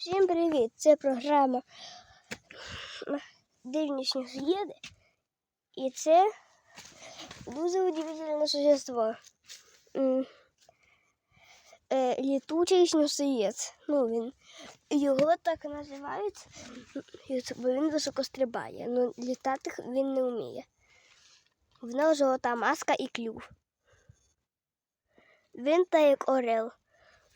Всім привіт! Це програма Дивні сніговіди. І це дуже удивительне существо. Е, Літучий снігоєць. Ну, він, його так називають, бо він високо стрибає. Ну, літати він не вміє. В нього золота маска і клюв. Він та як орел,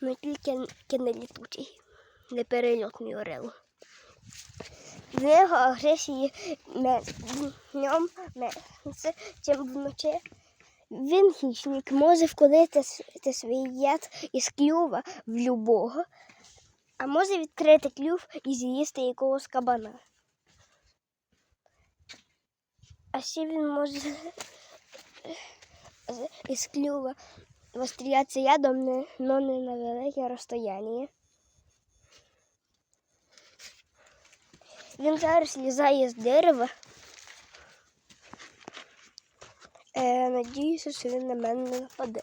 ну тільки н- тільки не літучий не перельотний орел. В нього агресії днем менше, чим вночі. Він хищник може вколити свій яд із клюва в любого, а може відкрити клюв і з'їсти якогось кабана. А ще він може із клюва розстрілятися ядом, но не на велике розстояння. Він зараз лізає з дерева. Е, надіюся, що він на мене не нападе.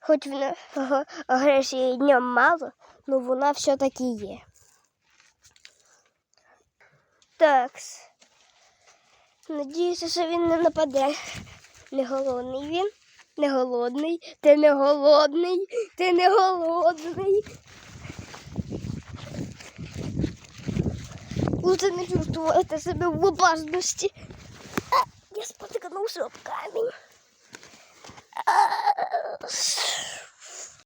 Хоч в нього агресії днем мало, але вона все-таки є. Так. Надіюся, що він не нападе. Не голодний він. Не голодний. Ти не голодний. Ти не голодний. Лучше не чувствуете себе в опасности. Я спотыкнулся об камень.